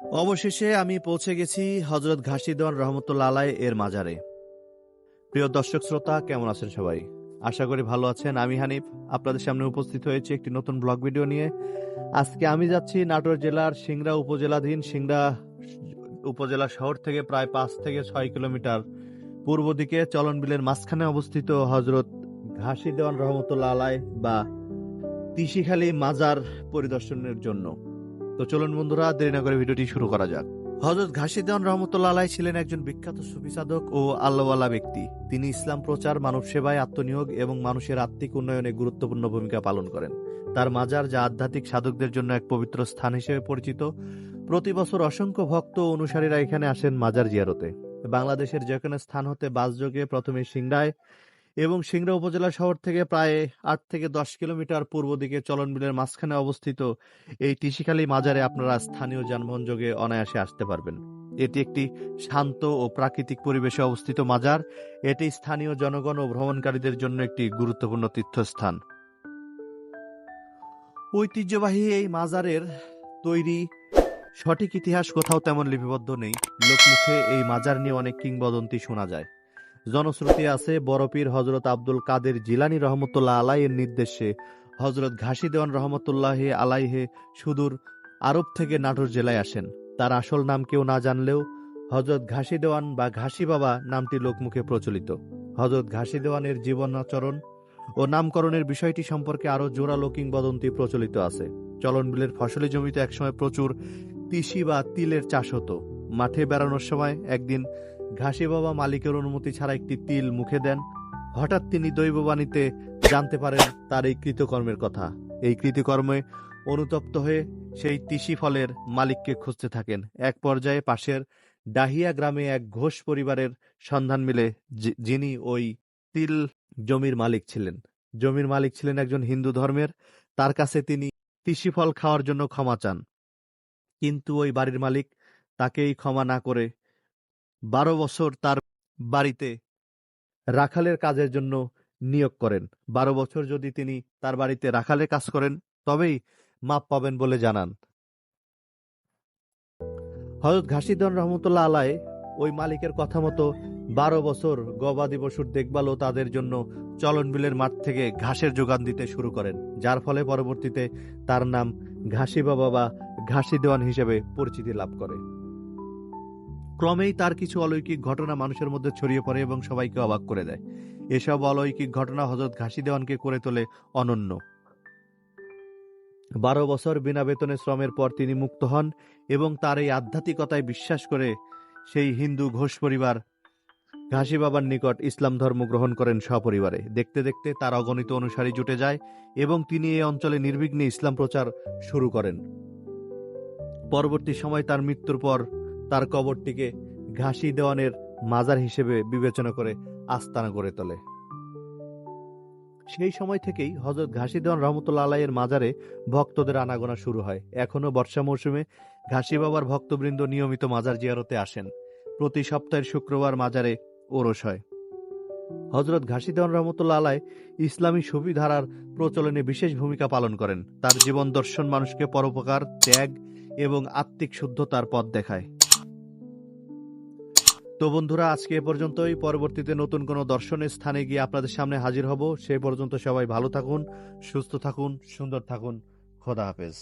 অবশেষে আমি পৌঁছে গেছি হজরত ঘাসিদন রহমতুল্লা আলাই এর মাজারে। প্রিয় দর্শক শ্রোতা, কেমন আছেন সবাই? আশা করি ভালো আছেন। আমি হানিফ, আপনাদের সামনে উপস্থিত হয়েছি একটি নতুন ব্লগ ভিডিও নিয়ে। আজকে আমি যাচ্ছি নাটোর জেলার সিংড়া উপজেলাধীন সিংড়া উপজেলা শহর থেকে প্রায় পাঁচ থেকে ছয় কিলোমিটার পূর্ব দিকে চলন বিলের মাঝখানে অবস্থিত হজরত ঘাসি দেওয়ান রহমতুল্লাহ আলাই বা তিসিখালী মাজার পরিদর্শনের জন্য। তো চলুন বন্ধুরা, দেরি না করে ভিডিওটি শুরু করা যাক। হজরত ঘাসিদান রহমতুল্লাহ আলাই ছিলেন একজন বিখ্যাত সুফি সাধক ও আল্লাহওয়ালা ব্যক্তি। তিনি ইসলাম প্রচার, মানব সেবায় আত্মনিয়োগ এবং মানুষের আত্মিক উন্নয়নে গুরুত্বপূর্ণ ভূমিকা পালন করেন। তার মাজার যা আধ্যাত্মিক সাধকদের জন্য এক পবিত্র স্থান হিসেবে পরিচিত। প্রতি বছর অসংখ্য ভক্ত ও অনুসারীরা এখানে আসেন মাজার জিয়ারতে। বাংলাদেশের যে কোনো স্থান হতে বাসযোগে প্রথমে সিংড়ায় এবং সিংড়া উপজেলা শহর থেকে প্রায় আট থেকে দশ কিলোমিটার পূর্ব দিকে চলন বিলের মাঝখানে অবস্থিত এই টিসিখালী মাজারে আপনারা স্থানীয় যানবাহন যোগে অনায়াসে আসতে পারবেন। এটি একটি শান্ত ও প্রাকৃতিক পরিবেশে অবস্থিত মাজার। এটি স্থানীয় জনগণ ও ভ্রমণকারীদের জন্য একটি গুরুত্বপূর্ণ তীর্থস্থান। ঐতিহ্যবাহী এই মাজারের তৈরি সঠিক ইতিহাস কোথাও তেমন লিপিবদ্ধ নেই। লোকমুখে এই মাজার নিয়ে অনেক কিংবদন্তি শোনা যায়। জনশ্রুতি আছে বড়পীর হজরত আব্দুল কাদের জিলানি রহমতুল্লাহ আলাইয়ের নির্দেশে। হজরত ঘাসি দেওয়ান রহমতুল্লাহ আলাইহে সুদূর আরব থেকে নাটোর জেলায় আসেন। তার আসল নাম কেউ না জানলেও হজরত ঘাসি দেওয়ান বা ঘাসি বাবা নামটি লোকমুখে প্রচলিত। হজরত ঘাসি দেওয়ানের জীবনাচরণ ও নামকরণের বিষয়টি সম্পর্কে আরও জোরালো কিংবদন্তি প্রচলিত আছে। চলন বিলের ফসলি জমিতে একসময় প্রচুর তিসি বা তিলের চাষ হতো। মাঠে বেড়ানোর সময় একদিন ঘাসি বাবা মালিকের অনুমতি ছাড়া একটি তিল মুখে দেন। হঠাৎ তিনি দৈববাণীতে জানতে পারেন তার এই কৃতকর্মের কথা। এই কৃতকর্মে অনুতপ্ত হয়ে সেই তিসি ফলের মালিককে খুঁজতে থাকেন। এক পর্যায়ে পাশের ডাহিয়া গ্রামে এক ঘোষ পরিবারের সন্ধান মিলে যিনি ওই তিল জমির মালিক ছিলেন। জমির মালিক ছিলেন একজন হিন্দু ধর্মের। তার কাছে তিনি তিসি ফল খাওয়ার জন্য ক্ষমা চান। কিন্তু ওই বাড়ির মালিক তাকেই ক্ষমা না করে বারো বছর তার বাড়িতে রাখালের কাজের জন্য নিয়োগ করেন। বারো বছর যদি তিনি তার বাড়িতে রাখালের কাজ করেন, তবেই মাপ পাবেন বলে জানান। হজরত ঘাসিদন রহমতুল্লাহ আলাই ওই মালিকের কথা মতো বারো বছর গবাদি পশুর দেখভাল ও তাদের জন্য চলন বিলের মাঠ থেকে ঘাসের যোগান দিতে শুরু করেন, যার ফলে পরবর্তীতে তার নাম ঘাসি বাবা বা ঘাসি দেওয়ান হিসেবে পরিচিতি লাভ করে। ক্রমেই তার কিছু অলৌকিক ঘটনা মানুষের মধ্যে ছড়িয়ে পড়ে এবং সবাইকে অবাক করে দেয়। এসব অলৌকিক ঘটনা হজরত ঘাসি দেওয়ানকে করে তোলে অনন্য। বারো বছর বিনা বেতনে শ্রমের পর তিনি মুক্ত হন এবং তার এই আধ্যাত্মিকতায় বিশ্বাস করে সেই হিন্দু ঘোষ পরিবার ঘাসি বাবার নিকট ইসলাম ধর্ম গ্রহণ করেন সপরিবারে। দেখতে দেখতে তার অগণিত অনুসারী জুটে যায় এবং তিনি এই অঞ্চলে নির্বিঘ্নে ইসলাম প্রচার শুরু করেন। পরবর্তী সময় তার মৃত্যুর পর তার কবরটিকে ঘাসি দেওয়ানের মাজার হিসেবে বিবেচনা করে আস্তানা গড়ে তোলে। সেই সময় থেকেই হজরত ঘাসি দেওয়ান রহমতুল্লা আলাইয়ের মাজারে ভক্তদের আনাগোনা শুরু হয়। এখনও বর্ষা মৌসুমে ঘাসি বাবার ভক্তবৃন্দ নিয়মিত মাজার জিয়ারতে আসেন। প্রতি সপ্তাহের শুক্রবার মাজারে ওরস হয়। হজরত ঘাসি দেওয়ান রহমতুল্লা আলাই ইসলামী সুবিধারার প্রচলনে বিশেষ ভূমিকা পালন করেন। তার জীবন দর্শন মানুষকে পরোপকার, ত্যাগ এবং আত্মিক শুদ্ধতার পথ দেখায়। তো বন্ধুরা, আজকে এ পর্যন্তই। পরবর্তীতে নতুন কোনো দর্শনের স্থানে গিয়ে আপনাদের সামনে হাজির হব। সে পর্যন্ত সবাই ভালো থাকুন, সুস্থ থাকুন, সুন্দর থাকুন। খোদা হাফেজ।